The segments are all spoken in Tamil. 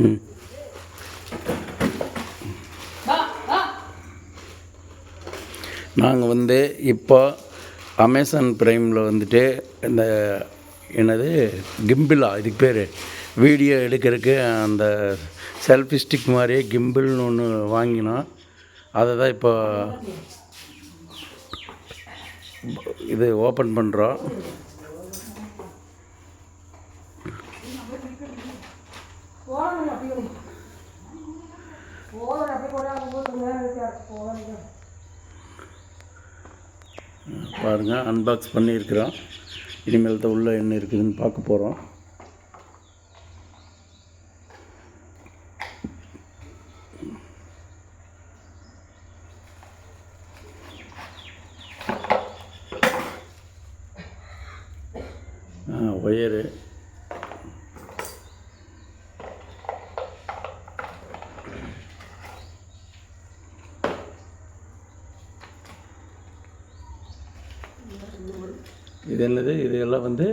ம் நாங்கள் வந்து இப்போ அமேசான் ப்ரைமில் வந்துட்டு இந்த என்னது கிம்பிளா இதுக்கு பேர். வீடியோ எடுக்கிறதுக்கு அந்த செல்ஃபி ஸ்டிக் மாதிரியே கிம்பிள்னு ஒன்று வாங்கினோம். அதை தான் இப்போ இது ஓப்பன் பண்ணுறோம் பாருங்கள் அன்பாக்ஸ் பண்ணியிருக்கிறோம். இனிமேல் தான் உள்ளே என்ன இருக்குதுன்னு பார்க்க போகிறோம் ஒயரு. இது என்னது? இது எல்லாம் வந்து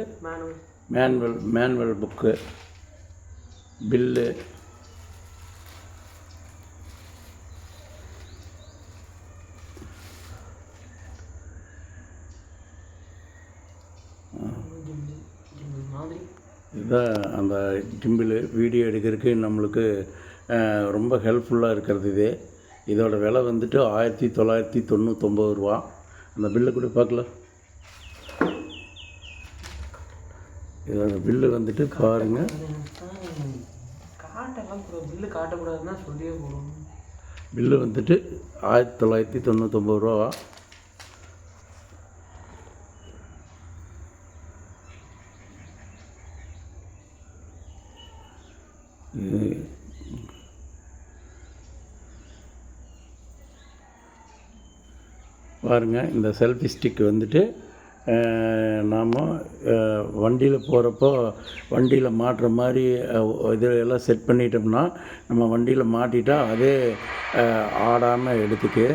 மேனுவல் மேனுவல் புக்கு பில்லு இதுதான் அந்த கிம்பிள் வீடியோ எடுக்கிறதுக்கு நம்மளுக்கு ரொம்ப ஹெல்ப்ஃபுல்லாக இருக்கிறது இது. இதோட விலை வந்துட்டு ஆயிரத்தி தொள்ளாயிரத்தி தொண்ணூத்தொம்பது ரூபா. அந்த பில்லை கூட பார்க்கல இதோட பில்லு வந்துட்டு காட்டெல்லாம் கூட பில்லு காட்டக்கூடாதுன்னா சொல்லியே போகணும். பில்லு வந்துட்டு ஆயிரத்தி தொள்ளாயிரத்தி தொண்ணூத்தொம்பது ரூபா. இது பாருங்கள் இந்த செல்ஃபி ஸ்டிக் வந்துட்டு நாம் வண்டியில் போகிறப்போ வண்டியில் மாட்டுற மாதிரி இதெல்லாம் இது எல்லாம் செட் பண்ணிட்டோம்னா நம்ம வண்டியில் மாட்டிட்டா அதே ஆடாமல் எடுத்துக்கு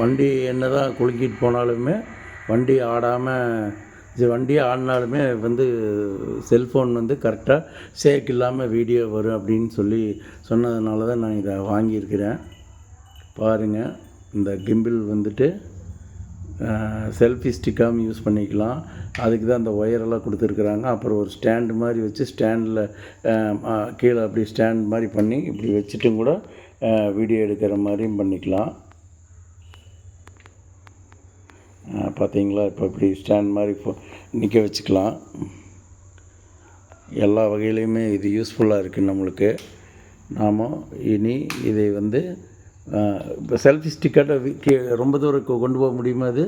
வண்டி என்ன தான் குலுக்கிட்டு போனாலுமே வண்டி ஆடாமல் வண்டி ஆடினாலுமே வந்து செல்ஃபோன் வந்து கரெக்டாக சேக் இல்லாமல் வீடியோ வரும் அப்படின்னு சொல்லி சொன்னதுனால தான் நான் இதை வாங்கியிருக்கிறேன். பாருங்கள் இந்த கிம்பிள் வந்துட்டு செல்ஃபி ஸ்டிக்காகவும் யூஸ் பண்ணிக்கலாம். அதுக்கு தான் அந்த ஒயரெல்லாம் கொடுத்துருக்குறாங்க. அப்புறம் ஒரு ஸ்டாண்டு மாதிரி வச்சு ஸ்டாண்டில் கீழே அப்படி ஸ்டாண்ட் மாதிரி பண்ணி இப்படி வச்சுட்டும் கூட வீடியோ எடுக்கிற மாதிரியும் பண்ணிக்கலாம். பார்த்தீங்களா? இப்போ இப்படி ஸ்டாண்ட் மாதிரி இப்போ நிற்க வச்சுக்கலாம். எல்லா வகையிலையுமே இது யூஸ்ஃபுல்லாக இருக்குது நம்மளுக்கு. நாம் இனி இதை வந்து செல்ஃபி ஸ்டிக்காட்ட ரொம்ப தூரம் கொண்டு போக முடியுமா அது?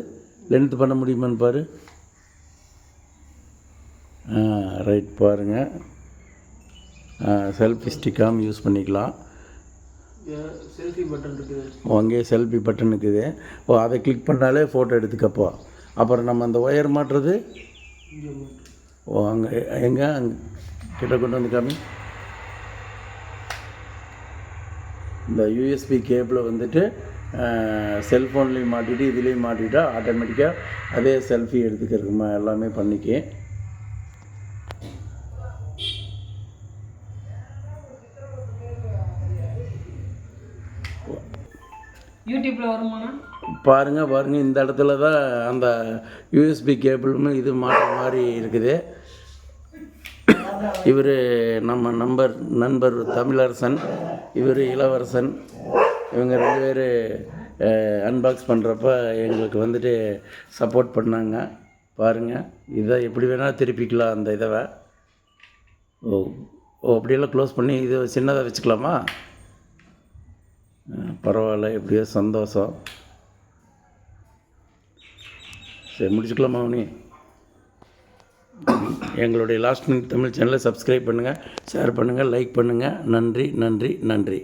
லென்த் பண்ண முடியுமான்னு பாரு. ரைட் பாருங்கள் செல்ஃபி ஸ்டிக்காகவும் யூஸ் பண்ணிக்கலாம். செல்ஃபி பட்டன் இருக்குது. ஓ, அங்கேயே செல்ஃபி பட்டன் இருக்குது. ஓ அதை கிளிக் பண்ணாலே ஃபோட்டோ எடுத்துக்கப்போ. அப்புறம் நம்ம அந்த ஒயர் மாட்டுறது? ஓ அங்கே எங்கே? அங்கே கிட்ட கொண்டு வந்து காமி. இந்த யூஎஸ்பி கேபிளை வந்துட்டு செல்ஃபோன்லேயும் மாட்டிட்டு இதுலேயும் மாட்டிட்டா ஆட்டோமேட்டிக்காக அதே செல்ஃபி எடுத்துக்கிறதுக்கு மா- எல்லாமே பண்ணிக்க. யூடியூப்பில் வருமாண்ணா பாருங்கள் பாருங்கள் இந்த இடத்துல தான் அந்த யூஎஸ்பி கேபிளும் இது மாட்டுற மாதிரி இருக்குது. இவர் நம்ம நம்பர் நண்பர் தமிழரசன் இவர் இளவரசன். இவங்க ரெண்டு பேர் அன்பாக்ஸ் பண்ணுறப்ப எங்களுக்கு வந்துட்டு சப்போர்ட் பண்ணாங்க. பாருங்கள் இதை எப்படி வேணால் திருப்பிக்கலாம் அந்த இதை. ஓ ஓ அப்படியெல்லாம் க்ளோஸ் பண்ணி இது சின்னதாக வச்சுக்கலாமா? பரவாயில்ல எப்படியோ சந்தோஷம். சரி முடிச்சுக்கலாமா அவனி எங்களுடைய லாஸ்ட் மினிட் தமிழ் சேனலை சப்ஸ்கிரைப் பண்ணுங்கள் ஷேர் பண்ணுங்கள் லைக் பண்ணுங்கள் நன்றி நன்றி நன்றி.